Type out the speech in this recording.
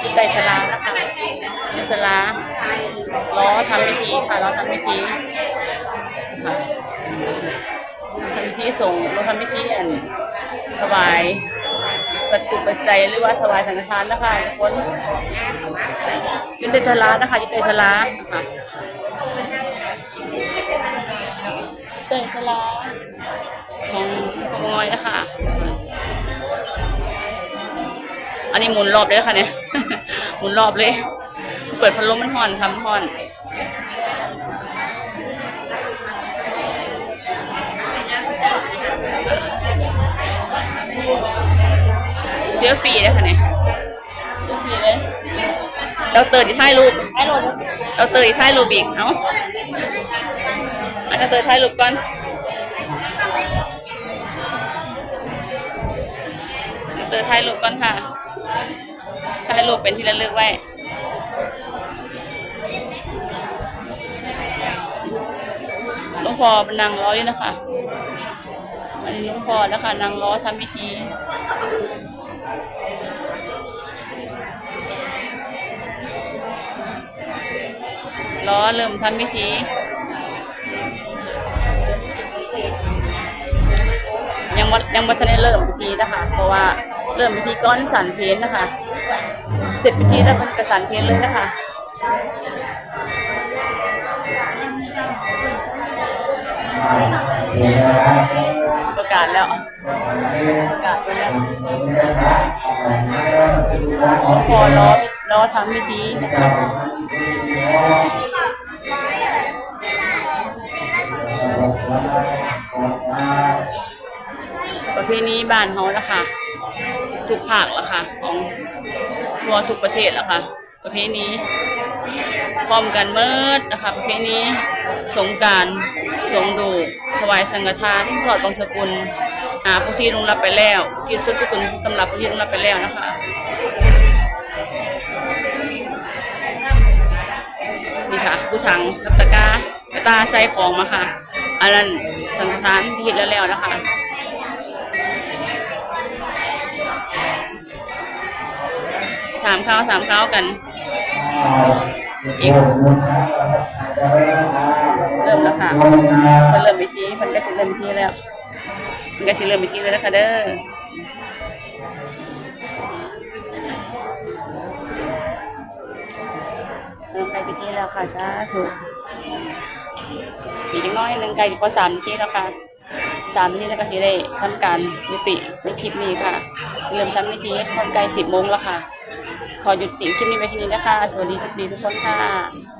อยู่ใกล้สลานะคะในสลาล้อทำพิธีค่ะล้อทำพิธีค่ะทำพิธีส่งเราทำพิธีอันถวายปัจจุปัจจัยหรือว่าถวายสังฆทานนะคะทุกคนยู่ในสลานะคะยู่ในสลาค่ะใกล้สลาของขโมยนะคะ อันนี้หมุนรอบเลยค่ะเนี่ย หมุนรอบเลย เปิดพัดลมมันห่อนทำห่อนเสียฟรีเลยค่ะเนี่ยเสียฟรีเลยเราเติร์ดที่ท้ายรูปเราเติร์ดที่ท้ายรูปอีกเอ้าอันนี้เติร์ดท้ายรูปก่อนเติร์ดท้ายรูปก่อนค่ะ ถ่ายรูปเป็นที่ระลึกไว้หลวงพ่อเป็นนางร้อยนะคะอันนี้หลวงพ่อนะคะนางร้อทำพิธีล้อเริ่มทำพิธียังวัดยังวัดได้เริ่มพิธีนะคะ เพราะว่า เริ่มพิธีก้อนสันเพนนะคะ เสร็จพิธีแล้วเป็นกระสันเพนเลยนะคะประกาศแล้วประกาศไปแล้วพอล้อล้อทำพิธีประเพณีบ้านเขานะคะ ทุกภาคละค่ะ ของทั่วทุกประเทศละค่ะ ประเพณีพร้อมกันเมิดนะคะ ประเพณีสงการสงดูถวายสังฆทานทอดบังสกุลหาผู้ที่ลงรับไปแล้วที่สุดที่สุดตำรับผู้ที่ลงรับไปแล้วนะคะนี่ค่ะผู้ถังรับตะกากระตาใส่ของมาค่ะอันนั้นสังฆทานที่เห็นแล้วแล้วนะคะ ถามเขาถามเขากันอีกเริ่มแล้วค่ะเพิ่นเริ่มวิธีเพิ่นก็สิเริ่มวิธีแล้วเพิ่นก็สิเริ่มวิธีแล้วนะคะเด้อเริ่มไปพิธีแล้วค่ะสาธุอีกจักหน้อยหนึงไกลพอสามนาทีแล้วค่ะสามนาทีแล้วก็สิได้ทำการยุติในคลิปนี้ค่ะ เริ่มทำพิธีตอนใกล้สิบโมงแล้วค่ะ ขอหยุดติคลิปนี้ไว้แค่นี้นะคะ สวัสดีทุกดีทุกคนค่ะ